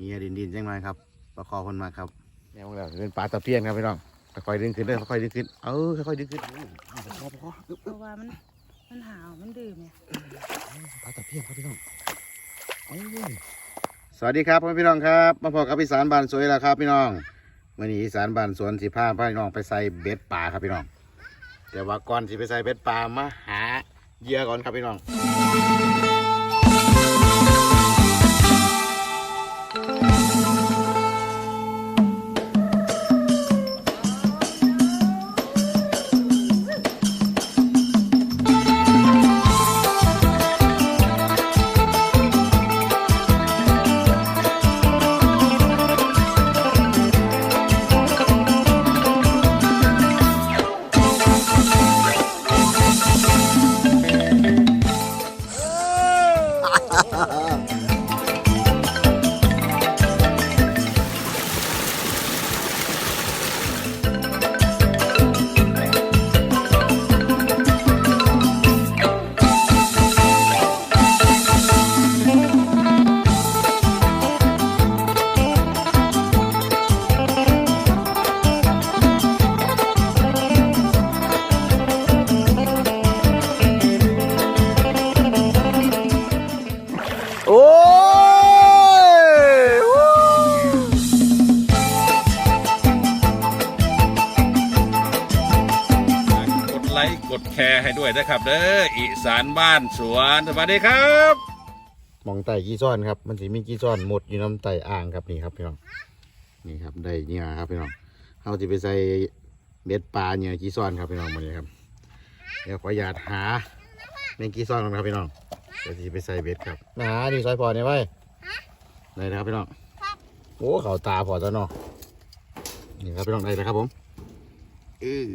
เฮียดินดินจังหน่อยครับประคอคนมาครับแม่งแล้วเป็นปลาตะเพียนครับพี่น้องค่อยๆดึงขึ้นเด้อค่อยๆดึงขึ้น เออค่อยๆดึงขึ้นประคอประคออึ๊บเพราะว่ามันมันหาวมันดื่มเนี่ยปลาตะเพียนครับพี่น้องเอ้ยสวัสดีครับพ่อพี่น้องครับ มาพบกับอีสานบ้านสวยแล้วครับพี่น้องมื่อนี้อีสานบ้านสวนสิพาพี่น้องไปใส่เบ็ดปลาครับพี่น้อง แต่ว่าก่อนสิไปใส่เบ็ดปลามาหาเหยื่อก่อนครับพี่น้อง ด้วยนะครับเด้ออีสานบ้านสวนสวัสดีครับมองไต่กี่ซ้อนครับ มันสิมีกี่ซ้อนหมดอยู่น้ำไต่อ่างครับนี่ครับพี่น้องนี่ครับได้เหยื่อครับพี่น้องเขาจะไปใส่เบ็ดปลาเหยื่อกี่ซ้อนครับพี่น้องวันนี้ครับเดี๋ยวขออนุญาตหาแมงกี่ซ้อนก่อนครับพี่น้องเดี๋ยวจะไปใส่เบ็ดครับมาหาดีซอยพอเนี่ยไว้ได้นะครับพี่น้องโอ้เขาตาพอซะเนาะนี่ครับพี่น้องได้แล้วครับผมอือ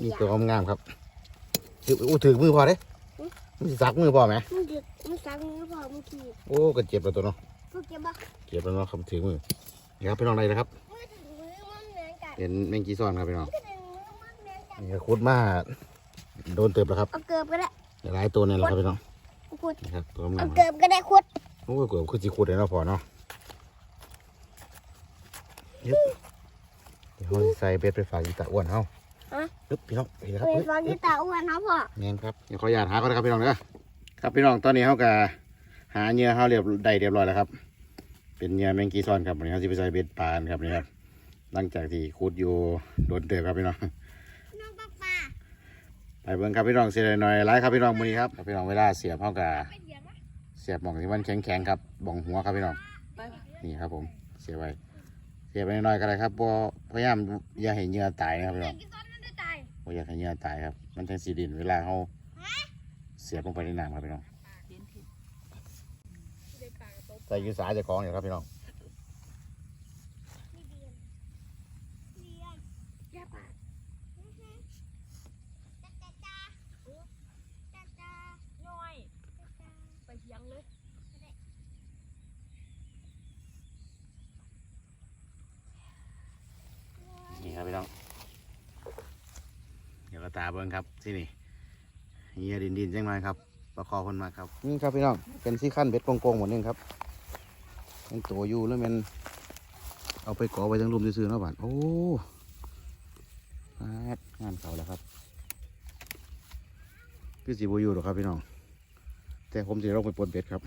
นี่ตัวงามๆครับ ถืออู้ถือมือพอเด้มันสิสักมือพอไหมมันดึกมันสั่งมือพอเมื่อกี้โอ้ก็เจ็บแล้วตัวเนาะพวกแกบอกเก็บแล้วเนาะครับถือมือนี่ครับพี่น้องได้แล้วครับ มือถึงมือมันเหมือนกันเป็นแมงกีซ้อนครับพี่น้องก็ถึงมือมันเหมือนกันนี่ก็คุดมาโดนเติบแล้วครับเอาเกือบก็ได้หลายตัวเนี่ยแหละครับพี่น้องขุดนี่ครับตัวเอางามเกือบก็ได้ขุดโอ้ยเกือบคือจีคุดเลยเนาะพอเนาะยึบเดี๋ยวเราสิใส่เบ็ดไปฝากอีตาอ้วนเฮา ยึบพี่น้องนี่นะครับเคยยึบฟังยึที่บตาอ้วนเขาพ่อเงี้ยครับ เดี๋ยวขออนุญาตหาก่อนนะครับพี่น้องเด้อครับพี่น้องตอนนี้เขาก็หาเหยื่อเขาเรียบได้เรียบร้อยแล้วครับ เป็นเหยื่อแมงกีซ้อนครับวันนี้เขาจะไปใส่เบ็ดปลาครับนี่ครับ หลังจากที่คุดอยู่โดนเติบครับพี่น้องน้องป้าป้าไปเบิ่งครับพี่น้องเสียหน่อยไลฟ์ครับพี่น้องมื้อนี้ครับครับพี่น้องเวลาเสียบเฮากะเสียบหม่องที่มันแข็งๆครับบ่องหัวครับพี่น้องไปนี่ครับผมเสียบไว้เสียบไปน้อยๆก็ได้ครับบ่พยายามอย่าให้เหยื่อตายนะครับพี่น้อง บ่อยากให้เหยื่อตายครับ มันจังสิดินเวลาเฮาเสียบลงไปในน้ำครับพี่น้องใส่กีสาเจะกองอยู่ครับพี่น้อง นี่เดียนเดียนยาปากจ้าจ้าจ้าจ้าจ้า ย่อย จ้า ไปเทียงเลย นี่ครับพี่น้องเดี๋ยวก็ ตาเบิ่งครับที่นี่เหยื่อดินดินๆจังหน่อยครับประคอคนมาครับนี่ครับพี่น้องเป็นซี่ขั้นเบ็ดโกงๆหมดนึงครับเป็นตัวอยู่แล้วมันเอาไปก่อไว้ทั้งรุมซื่อๆเนาะบ้านโอ้ปาดงานเขาแล้วครับคือสีบอยู่หรอครับพี่น้องแต่ผมจะลงไปปลดเบ็ดครับ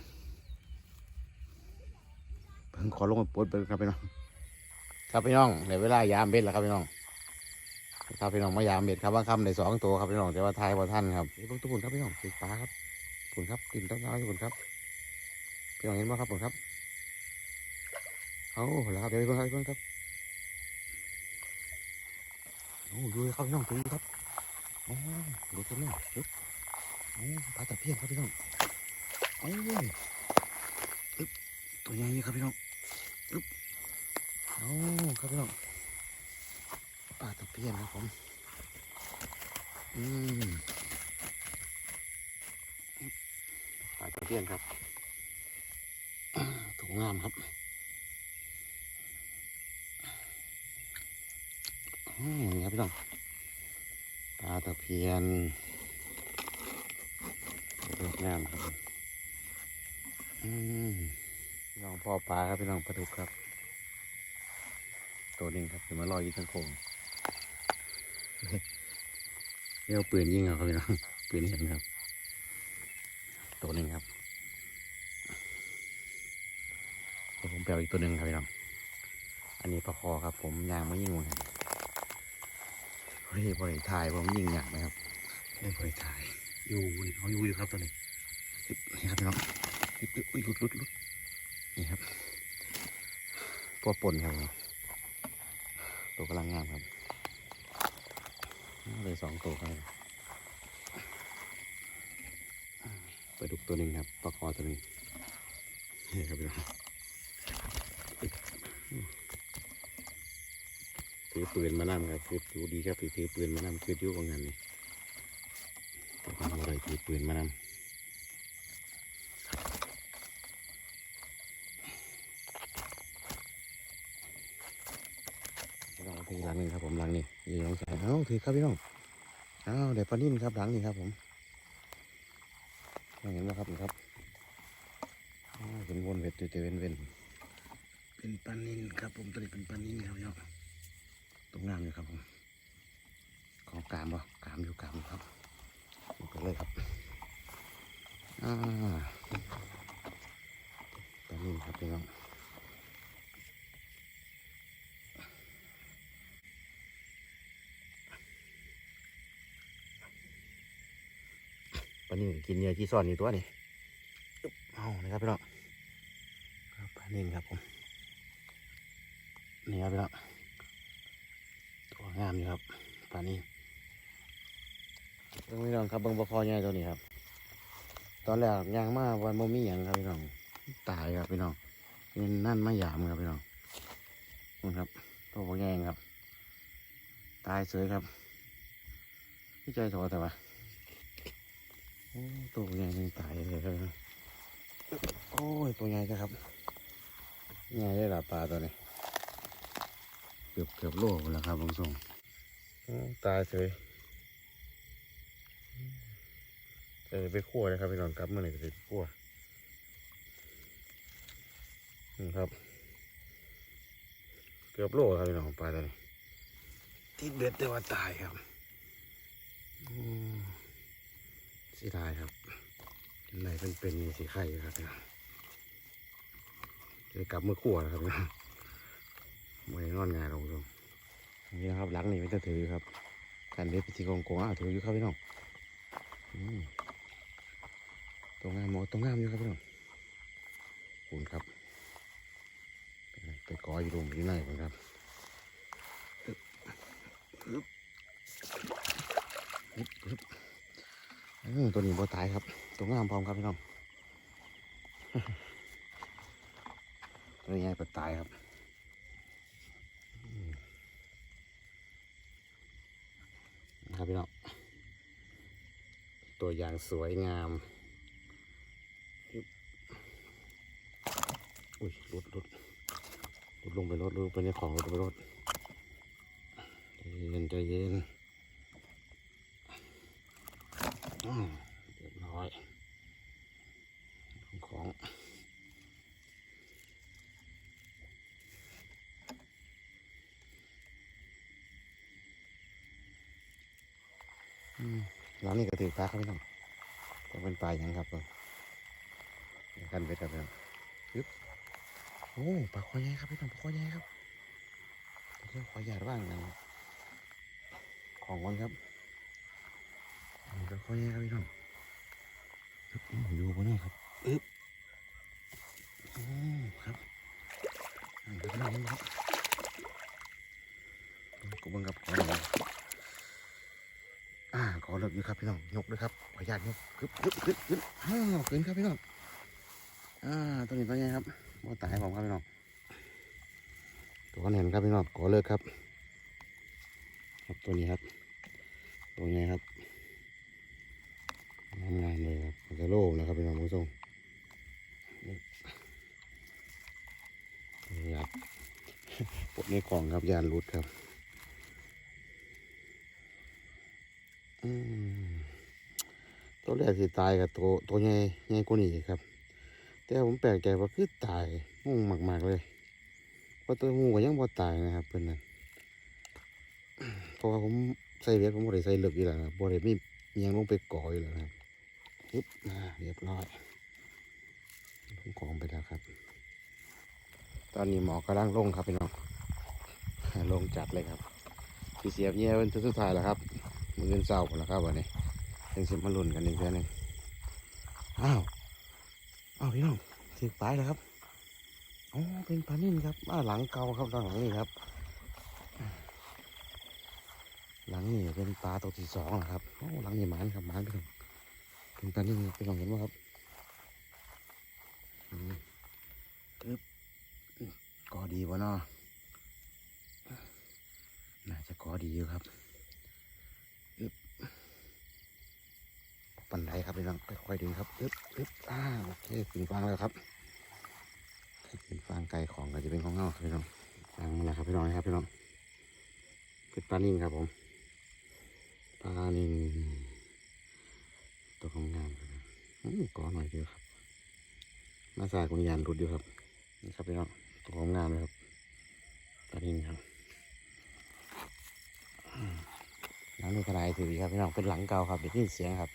เพิ่งขอลงไปปลดเบ็ดครับพี่น้องครับพี่น้องในเวลายามเบ็ดแล้วครับพี่น้อง ครับพี่น้องมายามเบ็ดครับบาคำได้สองตัวครับพี่น้องแต่ว่าทายบ่ท่านครับนี่เบางตุ่นครับพี่น้องติดปลาครับปุ่นครับติดต้องนไม้ปุ่นครับพี่น้องเห็นไหมครับปุ่นครับเอาแล้วครับเดี๋ยวไปเบิ่งครับไปเบิ่งครับโอ้ดูเลยครับพี่น้องตัวนี้ครับโอ้ดูตัวนี้ปึ๊บโอ้ปลาตะเพียนครับพี่น้องโอ้ยตัวใหญ่ครับพี่น้องโอ้ครับพี่น้อง ปลาตะเพียนครับผม อืมปลาตะเพียนครับถูกงามครับอืมครับพี่น้องปลาตะเพียนถูกงามครับอืมพี่น้องพ่อปลาครับพี่น้องปลาดุกครับ ตัวนึงครับเดี๋ยวมาลอยอยู่ทั้งโคง เรียกปืนยิงเอาครับพี่น้องปืนเห็นครับ ตัวหนึ่งครับเดี๋ยวผมแปลอีกตัวหนึ่งครับพี่น้อง อันนี้ปลาคอครับ ผมยางไม่ยิงวงครับเฮ้ยบริถ่ายผมยิงอยากไหมครับเฮ้ยบริถ่ายอยู่นี่เขาอยู่อยู่ครับตัวนี้นี่ครับพี่น้องอุ้ยหลุดหลุดหลุดนี่ครับตัวปนครับผมตัวกำลังงามครับ เลยสองตัวครับปลาดุกตัวหนึ่งครับปลาคอตัวหนึ่งนี่ครับพี่น้องถือปืนมานั่ครับคือดูดีครับถือปืนมานั่คือยุ่งงานนี่ต้องทำอะไรถือปืนมานั่พี่น้องถือหลังนึงครับผมหลังนี่ยี่น้อง งถือครับพี่น้องเอ้าเดี๋ยวปลานิ่มครับหลังนี่ครับผมเห็นไหมครับนี่ครับเป็นวนเวทเจเวนเวนเป็นปลานิ่นครับ ผมตัวนี้เป็นปลานิ่นครับพี่น้องตรงงามอยู่ครับผมของกามบ่กามอยู่กามอยู่ครับดูกันเลยครับอ่าปลานิ่นครับพี่น้องานิ่มกินเนื้อขี้ซ่อนอยู่ตัวนี่เอานะครับพี่น้องครับปลานิ่มครับผมนี่ครับพี่น้องตัวงามอยู่ครับปลานิ่มเบิ่งพี่น้องครับเบิ้งปลาคอใหญ่ตัวนี้ครับ ตอนแรกย่างมาวันโมมีหยังครับพี่น้องตายครับพี่น้องเป็นนั่นไม่หยามครับพี่น้องนี่ครับตัวปลาใหญ่ครับ ตายเสยครับพี่ใจโถแต่ว่า ตัวใหญ่ยังตายเลยครับโอ้ย ตัวใหญ่จ้ะครับใหญ่ได้หลาปลาตัวนี้ เกือบเกือบโลแล้วครับบางส่งตายเลยจะไปคั่วเลยครับพี่น้องครับเมื่อไหร่จะไปคั่วนี่ครับ เกือบโลครับพี่น้องปลาตัวนี้ ที่เบ็ดแต่ว่าตายครับอืม สีดายครับเป็นไหนเป็นเป็นสีไข่ครับเนี่ยจะกลับมือขั้วนะครับเนี่ยม่ได้นอนงานลงตรงนี่นะครับหลังนี่ไม่ต้องถือครับการเด็ดพิธีกองกงอะถืออยู่ครับพี่น้องตรงงามหมอตรงงามอยู่ครับพี่น้องคุณครับไปกออยู่ตรงอยู่ไหนกันครับอึ๊บอึ๊บอึ๊บ ตัวนี้บ่ตายครับ ตัวงามพร้อมครับพี่น้อง ตัวนี้ใหญ่ปัดตายครับนะครับพี่น้อง ตัวอย่างสวยงาม อุ้ยรถรถรถลงไปรถลงไปในของรถไปรถใจเย็นใจเย็น อืม เรียบร้อยของแล้วนี่ก็ถือปลาครับพี่น้องจะเป็นปลาอย่างครับเพิ่งเดี๋ยวกันไปครับพี่น้องยึบโอ้ปลาคอใหญ่ครับพี่น้องปลาคอใหญ่ครับเดี๋ยวขอหยาดบ้างนะของวันครับ นี่ก็ค่อยๆครับพี่น้องอึ๊บอื้ออยู่บนนี้ครับอึ๊บโอ้ครับนี่ก็พี่น้องครับกูเบังกับขอหน่อยอ่าขอเลิกอยู่ครับพี่น้องยกเลยครับขออนุญาตยกขึ้นขึ้นขึ้นขึ้นอ้าวขึ้นครับพี่น้องอ่าตัวนี้ตัวใหญ่ครับบ่ตายผมครับพี่น้องตัวแน่นครับพี่น้องขอเลิกครับ ครับตัวนี้ครับ ตัวใหญ่ครับ งามงามเลยครับจะโล่งนะครับพี่น้องผู้ชมนี่ครับปดในกล่องครับยานรุดครับตัวแรกที่ตายกับตัวตัวใหญ่ใหญ่กว่านี้ครับ แต่ผมแปลกใจว่าคือตายงงมากๆเลยเพราะตัวงูก็ยังบ่ตายนะครับเพิ่นนั่นเพราะว่าผมใส่เบ็ดผมบ่ได้ใส่เลือกอยู่แล้วนะครับบ่ได้มีอิหยังลงไปก่ออยู่แล้วนะครับ ปึ๊บอ่าเรียบร้อยลงของไปแล้วครับ ตอนนี้หมอกำลังลงครับพี่น้องลงจัดเลยครับที่เสียบเนี่ยเป็นตัวสุดท้ายแล้วครับมือเงินเศร้าแล้วครับวันนี้ยังสิมาลุนกันอีกเพื่อนหนึ่งอ้าวอ้าวพี่น้องถึงปลายแล้วครับอ๋อเป็นปลานิ่นครับอ้าหลังเก่าครับหลังนี้ครับ หลังนี้เป็นปลาตัวที่สองนะครับโอ้หลังนี้หมานครับหมานพี่น้อง เป็นปลานิ่นพี่น้องเห็นไหมครับอืมตึ๊บก็ดีวะเนาะน่าจะกอดีอยู่ครับอึบปันไดครับพี่น้องค่อยๆดึงครับอึบอึบอ่าโอเคขึ้นฟางแล้วครับขึ้นฟางไก่ของก็จะเป็นของเงาครับพี่น้องฟางนั่แหละครับพี่น้องนะครับพี่น้องเป็นปลานิ่นครับผมปลานิ่น ตัวของงามครับอืมกอหน่อยเดียวครับหน้าสายกุญยานรุดอยู่ครับ นี่ครับพี่น้องตัวของงามเลยครับปลานิ่นครับหลังนี้กระไรถือดีครับพี่น้องเป็นหลังเก่าครับได้ยินเสียงครับ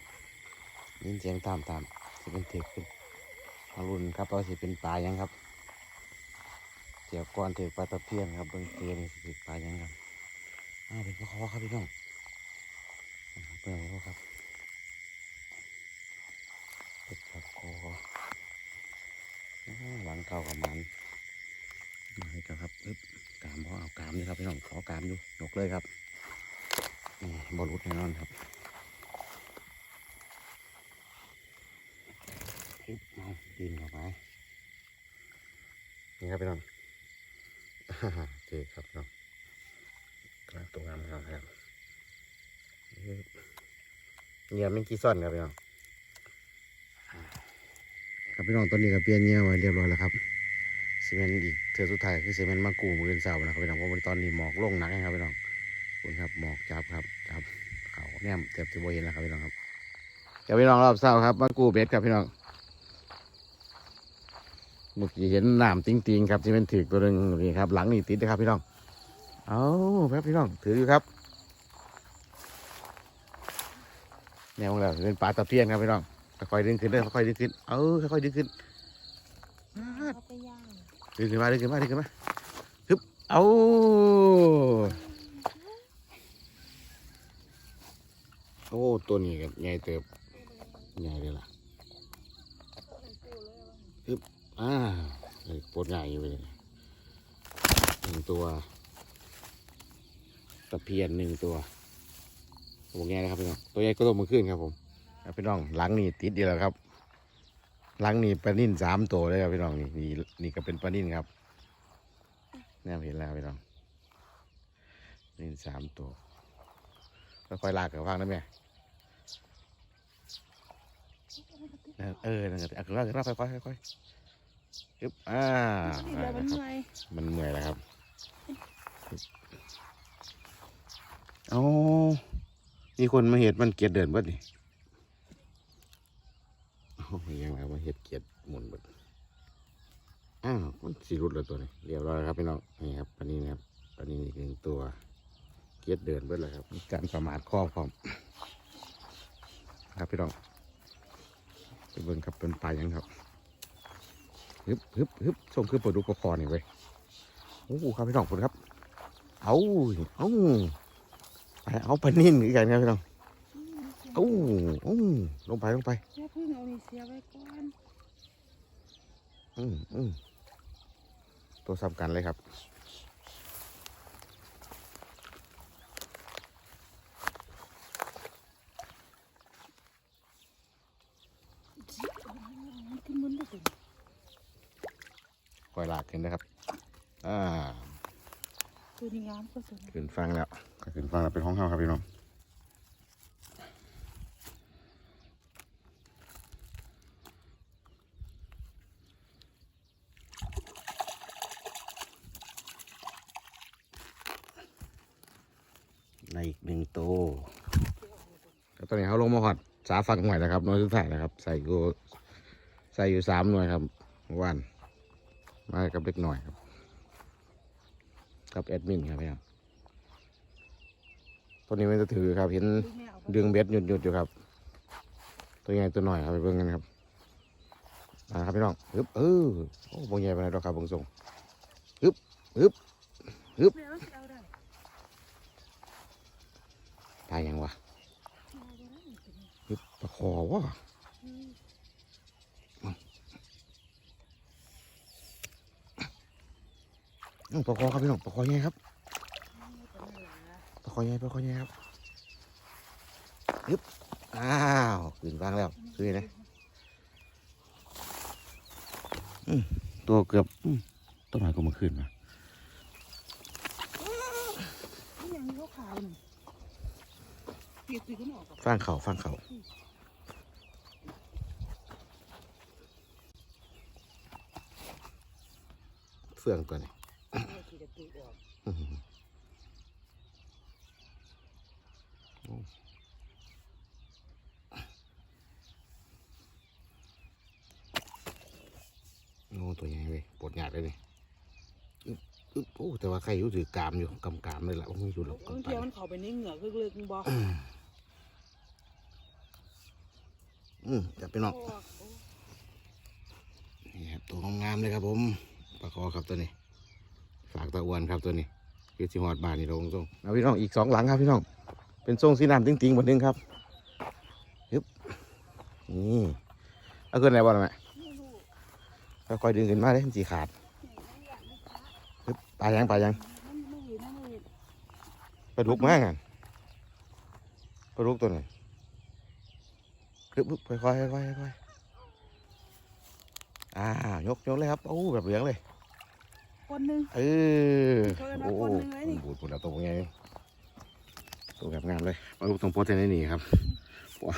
ได้ยินเสียงตามตามจะเป็นเถือเป็นปลารุ่นครับเราสิเป็นปลายังครับเดี๋ยวก่อนถือปลาตะเพียนครับเบิ้งเตียนี่สิปลายังครับอ้าวเป็นปลาคอครับพี่น้องเปิดแล้วครับเป็นปลาคอ อ้าวหลังเก่ากับมันมาให้กันครับอึ๊บกามเพราะเอากามนี่ครับพี่น้องขอกามอยู่ยกเลยครับนี่บอลุดแน่นอนครับปึ๊บเอาดินเข้าไปนี่ครับพี่น้องเจ๊ครับพี่น้องกลางตัวงามครับครับเงื่อไม่กี่ซ่อนครับพี่น้อง ครับพี่น้องตอนนี้ก็เปลี่ยนเงื่อไว้เรียบร้อยแล้วครับซีเมนต์อีกเทือสุดท้ายคือซีเมนต์มากูมือเสาร์นะครับพี่น้องเพราะว่าตอนนี้หมอกลงหนักนะครับพี่น้องขอบคุณครับหมอกจับครับจับเขาแนมเต็มที่โบเห็นแล้วครับพี่น้องครับเดี๋ยวพี่น้องรอบเศร้าครับมากูเบ็ดครับพี่น้องเมื่อกี้เห็นน้ำติงติงครับที่เป็นถือตัวหนึ่งนี่ครับหลังนี่ติดนะครับพี่น้องเอาครับพี่น้องถืออยู่ครับแนวแล้วเป็นปลาตะเพียนครับพี่น้อง ค่อยๆดึงขึ้นเด้ค่อยๆดึงขึ้น เออค่อยๆดึงขึ้นเอาไปย่างดึงขึ้นมาดึงขึ้นมาดึงขึ้นมาฮึบเอาโอ้ตัวนี้ครับใหญ่เติบใหญ่เลยล่ะฮึบอ่าปวดใหญ่อยู่เลยหนึ่งตัวตะเพียนหนึ่งตัวโอ้ใหญ่นะครับพี่น้องตัวใหญ่ก็ตัวมือขึ้นครับผม ครับพี่น้องหลังนี่ติดดีแล้วครับ หลังนี่ปลานิ่นสามตัวเลยครับพี่น้องนี่นี่นี่ก็เป็นปลานิ่นครับแน่เห็นแล้วพี่น้องนิ่นสามตัวแล้วค่อยลากกับฟังนะแม่นั่นเออนั่นก็เอาขึ้นมาขึ้นมาค่อยๆค่อยๆยึบอ่ามันเหนื่อยมันเหนื่อยแล้วครับโอ้มีคนมาเห็ดมันเกียดเดินบิดนี่ ยังไงมาเห็ดเกียดหมุนเบิดอ้าวมันสีรุดแล้วตัวนี้เรียบร้อยครับพี่น้องนี่ครับปลานี้นะครับปลานี้อีกหนึ่งตัว เกียดเดินเบิดแล้วครับการประมาทข้อพร้อมครับพี่น้องไปเบิ่งครับเป็นปลายังครับฮึบฮึบฮึบส่งคือปลาดุกปลาคอนี่เว้ยโอ้โหครับพี่น้องคุณครับ เอาเอาไปเอาปลานิ่นอีกอย่างครับพี่น้อง เอาเอาลงไปลงไปแค่พึ่งเอานี่เสียไว้ก่อนอืมอืมตัวสำคัญเลยครับมันขึ้นมันได้ถึงคอยลากขึ้นนะครับ อ่า ตัวนี้งามก็สวยขึ้นฟังแล้วก็ขึ้นฟังแล้วเป็นห้องเฮาครับพี่น้อง ในอีกหนึ่งตัว แล้วตอนนี้เขาลงมาหอดสาฟังใหม่แล้วครับน้อยสุดท้ายนะครับ ใส่กูส่อยู่สามหน่วยครับเมื่อวานมากับเล็กหน่อยครับ กับแอดมินครับพี่น้องตัวนี้มันจะถือครับ เห็นลูกแม่เอาไปดึงเบ็ดหยุดหยุดๆอยู่ครับ ตัวใหญ่ตัวหน่อยครับไปเบิ่งกันครับมาครับพี่น้องฮึบเออโอ้บงใหญ่ไปไหนใดอกครับบงส่งฮึบฮึบฮึบแม่มันสิเอาได้ตายยังวะ เอาบ่ได้เป็นไง ฮึบ ตะคอวะอืมอื้อตะคอครับพี่น้องตะคอใหญ่ครับเอาแต่นั่นล่ะตะคอใหญ่ตะคอใหญ่ครับฮึบอ้าวขึ้นวางแล้วคือไงอืมตัวเกือบอืมต้นไม้ก็มาขึ้นมานี่ยังมีขาวๆนี่เปียกตีกันออกกับฟังเขาฟังเขา เฟื่องตัวนี้โอ้ตัวใหญ่เว้ยปวดหยาดเลยนี่อึ๊บอึ๊บโอ้แต่ว่าใครอยู่ถือกามอยู่กำกามเลยละว่าไม่อยู่หรอกบกำเทีปมันเข้าไปในเหงือกลึกๆบ่อืมจับไปนอกนี่ครับตัวงามๆเลยครับผม ปลาคอครับตัวนี้ ฝากตะอ้วนครับตัวนี้คือสิหอดบานนี่ลงทรงเอาพี่น้องอีกสองหลังครับพี่น้อง เป็นทรงสีน้ำติ้งๆบนนึงครับยึบนี่เอาขึ้นไหนบ้างแม่ไม่รู้ค่อยๆดึงขึ้นมาเลยมันสีขาดยึบปลายังปลายังไม่เห็นนะไม่เปลาดุกมากอะปลาดุกตัวไหนยึบยึบค่อยๆค่อยๆค่อยๆ อ่ายกยกเลยครับโอ้แบบเหลืองเลยคนหนึงเออเกินมาโอ้คนหนึ่งเลยนี่บูดหมดแล้วตัวไงตัวแบบงามเลยปลาลูกตรงโพสเทนนี่ครับว้า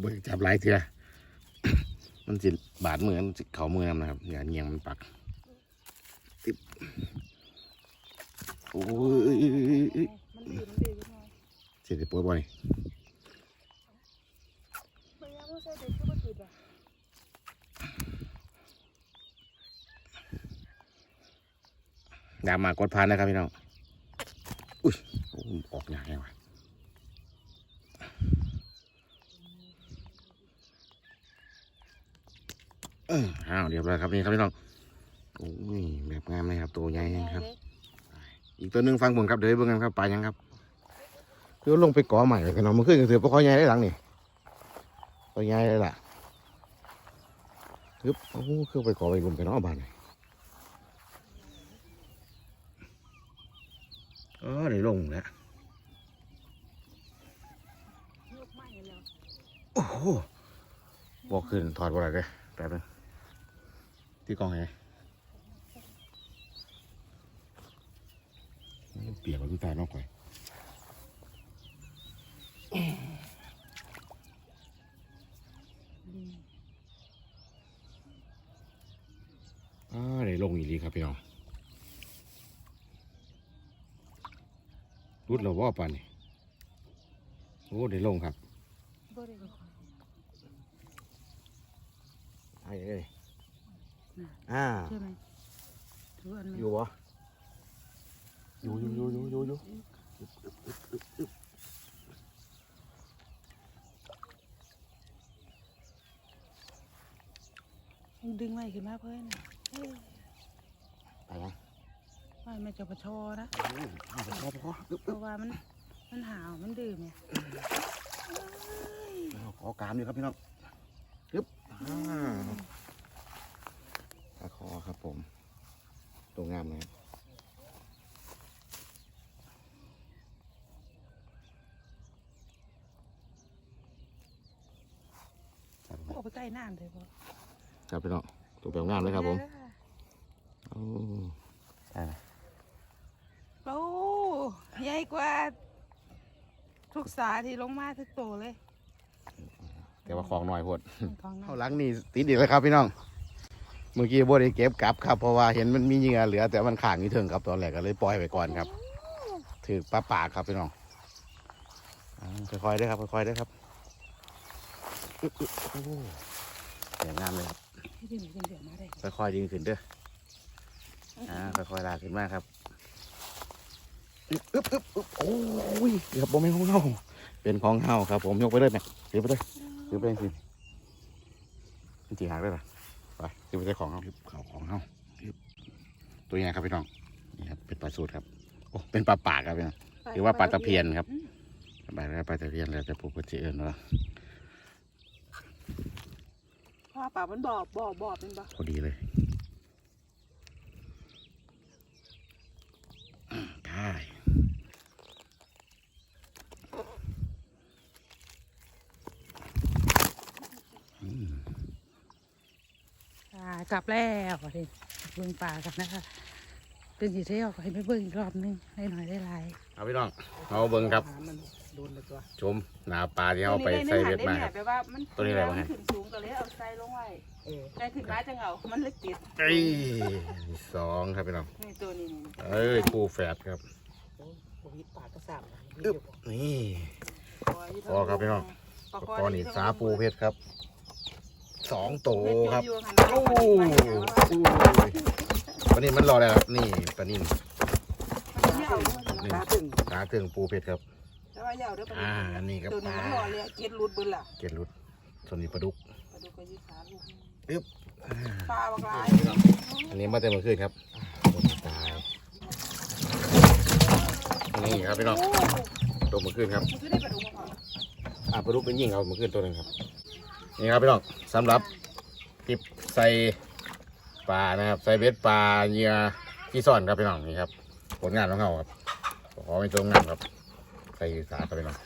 เบิกจับหลายเถื่อมันจิบาดมือมันสิเข่ามือนำนะครับอย่าเงียงมันปักติบโอ้ยมันดีมันดีขึ้นมาเสียดปวดบ่อย ไปยังว่าใส่เด็กก็บ่ติดอะ ดามมากดพันนะครับพี่น้องอุ้ยโอ้ออกยากไงวะเอออ้าวเรียบร้อยครับนี่ครับพี่น้องโอ้ยแบบงามเลยครับตัวใหญ่ครับ อีกตัวหนึ่งฟังผมครับเดี๋ยวให้เบิ่งกันครับปลายังครับคือลงไปก่อใหม่กันเนาะมันขึ้นก็ถือปลาคอใหญ่ได้หลังนี่ตัวใหญ่เลยล่ะฮึบโอ้โหคือไปก่อไปรุมกันเนาะบ้านนี่ ออได้ลงแล้วโอ้โหบอกขึ้นถอดบ่ได้เลยแป๊บนึงที่กองไงเปียกมันตายนอกไปดีอ่าได้ลงอีกทีครับพี่น้อง ดเราว่าปานนี่โอ้ได้ลงครับบ่ได้ก็ขอไอ้เอ้ยอ่าใช่ไหมถืออันไหมอยู่บ่อยู่อยู่อยู่อยู่อยู่อยู่มึงดึงไม้ขึ้นมาเพื่อนเอ้ยไปยั งไม้มันจะประชอนะอู้เอาไปพอพออึ๊บเพราะว่ามันมันหาวมันดื่มไงเอาขอกามอยู่ครับพี่น้องอึ๊บอ่าตะขอครับผม ตัวงามเลยครับจับออกไปใกล้น้ำเลยพ่อจับพี่น้องตัวแบบงามเลยครับผมโอ้ได้ละโอ้ ใหญ่กว่า ทุกสาที่ลงมาทุกตัวเลยแต่ว่าของหน่อยโพดของน้เข้าหลังนี่ติดอีกแล้วครับพี่น้อง เมื่อกี้บ่ได้เก็บกลับครับเพราะว่าเห็นมันมีเหยื่อเหลือ แต่มันข่างอยู่เถิงครับตอนแรกก็เลยปล่อยไปก่อนครับ ถือปลาปากครับพี่น้องอ่าค่อยๆได้อครับค่อยๆได้อครับอึ๊บอึ๊บโอ้เสียงงามเลยครับให้ดึงดึงเดี๋ยวมาได้ค่อยๆดึงขึ้นเด้ออ่าค่อยๆลากขึ้นมาครับ อึ๊บอึ๊บอึ๊บอึ๊บโอ้ยเกือบบ่แม่นของเฮาเป็นของเฮาครับ ผมยกไปเลยแม่ถือไปเลยถือไปสิมันจีหักได้ปะไปถือไปใส่ของเฮาเขาของเฮาอึ๊บตัวใหญ่ครับพี่น้องนี่ครับเป็นปลาสูตรครับโอ้เป็นปลาปากครับพี่น้องหรือว่าปลาตะเพียนครับปลาแล้วปลาตะเพียนแล้วแต่ผู้คนจะเอื่นว่าเพราะว่าป่ามันบ่อบ่อบ่อเป็นบ่พอดีเลย ได้อ่ากลับแล้วประเด็นเบิ่งป่ากันนะคะเป็นสีเที่ยวก็ให้ไปเบิ่งอีกรอบนึงได้หน่อยได้หลายเอาพี่น้องเอาเบิ้งครับมันโดนเลยตัวชมหนาปลาที่เอาไปใส่เบ็ดมาครับแปลว่ามันตัวนี้อะไรวะฮะมันขึ้นสูงก็เลยเอาใส่ลงไว้ ได้ขึ้นมาจังเอามันเลยติดเอ้ยสองครับพี่น้องนี่ตัวนี้นี่เอ้ยคู่แฝดครับผมมีปากก็สามอึ๊บนี่พอครับพี่น้องปลาคอนี่สาปูเพชรครับสองโตครับโอ้วันนี้มันรอแล้วครับนี่ปลานิ่มนี่ขาเครื่องปูเพชรครับแต่ว่าอยาวเด้อปลาอ่าอันนี้ครับตัวนี้มันรอเลยเก็ดรูดเบิ่นล่ะเกล็ดรุดส่วนนี้ปลาดุกปลาดุกก็ยืดขาลูก อึ๊บปลาบางลายอันนี้มาเต็มมาขึ้นครับโอ้ตายนี่ครับพี่น้องตัวมาขึ้นครับมันคือได้ปลาดุกมาก่อนอ่าปลาดุกเป็นยิ่งเอามาขึ้นตัวหนึงครับ นี่ครับพี่น้องสำหรับทิปใส่ปลานะครับใส่เบ็ดปลาเหยื่อที่ซ่อนครับพี่น้องนี่ครับผลงานของเขาครับขอไม่ตรงงานครับใส่สาครับพี่น้อง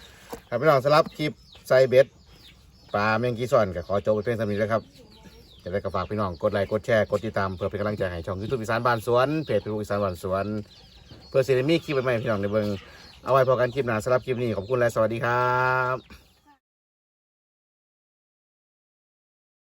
ครับพี่น้องสำหรับคลิปใส่เบ็ดปลาเมงกีซ่อนก็ขอจบไปเพียงเท่านี้แล้วครับ จะได้ก็ฝากพี่น้องกดไลค์กดแชร์กดติดตามเพื่อเป็นกำลังใจให้ช่องยูทูบอีสานบ้านสวนเพจพีอีสานบ้านสวน เพื่อสิได้มีคลิปใหม่ๆพี่น้องในเบิงเอาไว้พอกันคลิปหน้าสำหรับคลิปนี้ขอบคุณและสวัสดีครับ